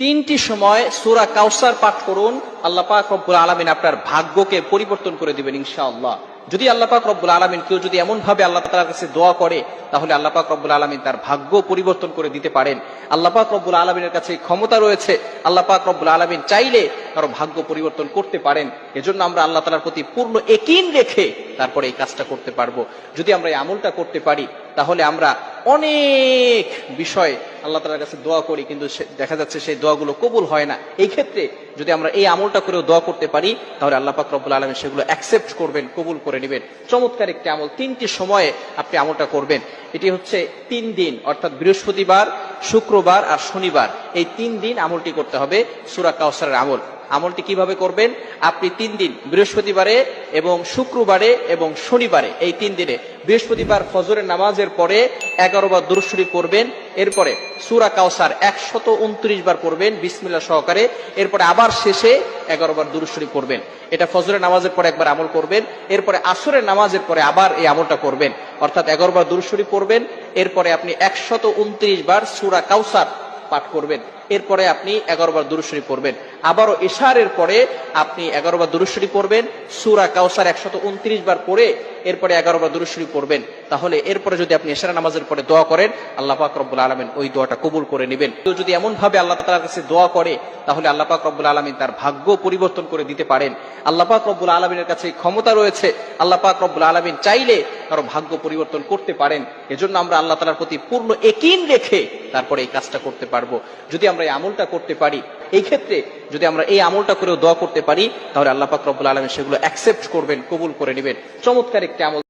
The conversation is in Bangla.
তিনটি সময় সূরা কাউসার পাঠ করুন, আল্লাহ পাক রব্বুল আলমিন আপনার ভাগ্যকে পরিবর্তন করে দিবেন ইনশাআল্লাহ। যদি আল্লাহ পাক রব্বুল আলমিন কেউ যদি এমন ভাবে আল্লাহ তালার কাছে দোয়া করে, তাহলে আল্লাহ পাক রব্বুল আলমিন তার ভাগ্য পরিবর্তন করে দিতে পারেন। আল্লাহ পাক রব্বুল আলমিনের কাছে ক্ষমতা রয়েছে, আল্লাহ পাক রব্বুল আলমিন চাইলে কারও ভাগ্য পরিবর্তন করতে পারেন। এজন্য আমরা আল্লাহ তালার প্রতি পূর্ণ একিন রেখে তারপরে এই কাজটা করতে পারব। যদি আমরা এই আমলটা করতে পারি, তাহলে আমরা অনেক বিষয় আল্লাহ তালার কাছে দোয়া করি, কিন্তু দেখা যাচ্ছে সেই দোয়াগুলো কবুল হয় না। এই ক্ষেত্রে যদি আমরা এই আমলটা করেও দোয়া করতে পারি, তাহলে আল্লাহ পাক রব্বুল আলমী সেগুলো অ্যাকসেপ্ট করবেন, কবুল করে নেবেন। চমৎকার একটি আমল, তিনটি সময়ে আপনি আমলটা করবেন। এটি হচ্ছে তিন দিন, অর্থাৎ বৃহস্পতিবার, শুক্রবার আর শনিবার। এই তিন দিন আমলটি করতে হবে, সুরা কাউসারের আমল। আমলটি কীভাবে করবেন? আপনি তিন দিন, বৃহস্পতিবারে এবং শুক্রবারে এবং শনিবারে, এই তিন দিনে বৃহস্পতিবার ফজরের নামাজের পরে এগারো বার দুরুশ্বরী করবেন এরপরে সুরা কাউসার একশত উনত্রিশ বার করবেন বিসমিল্লা সহকারে, এরপরে আবার শেষে এগারো বার দুরুশ্বরী করবেন এটা ফজরের নামাজের পরে একবার আমল করবেন, এরপরে আসরের নামাজের পরে আবার এই আমলটা করবেন। অর্থাৎ এগারো বার দুরুশ্বরী করবেন এরপরে আপনি একশত উনত্রিশ বার সুরা কাউসার পাঠ করবেন। এরপরে আপনি এগারো বার দুরুশ্বরী পড়বেন। আবারও এশারের পরে আপনি এগারো বার দুরুশ্বরী পড়বেন। সুরা কাউসার একশত উনত্রিশ বার পড়ে এরপরে এগারো বার দুরুশ্বরী পড়বেন। তাহলে এরপরে যদি আপনি এশারা নামাজের পরে দোয়া করেন, আল্লাহ পাক রব্বুল আলমিন ওই দোয়াটা কবুল করে নেবেন। কেউ যদি এমন ভাবে আল্লাহ তালার কাছে দোয়া করে, তাহলে আল্লাহ পাক রব্বুল আলমিন তার ভাগ্য পরিবর্তন করে দিতে পারেন। আল্লাহ পাক রব্বুল আলমিনের কাছে ক্ষমতা রয়েছে। আল্লাহ পাক রব্বুল আলমিন চাইলে কারও ভাগ্য পরিবর্তন করতে পারেন। এজন্য আমরা আল্লাহ তালার প্রতি পূর্ণ একিন রেখে তারপরে এই কাজটা করতে পারব। যদি আমরা এই আমলটা করতে পারি, এই ক্ষেত্রে যদি আমরা এই আমলটা করেও দোয়া করতে পারি, তাহলে আল্লাহ পাক রব্বুল আলম সেগুলো অ্যাকসেপ্ট করবেন, কবুল করে নেবেন। চমৎকার একটি আমল।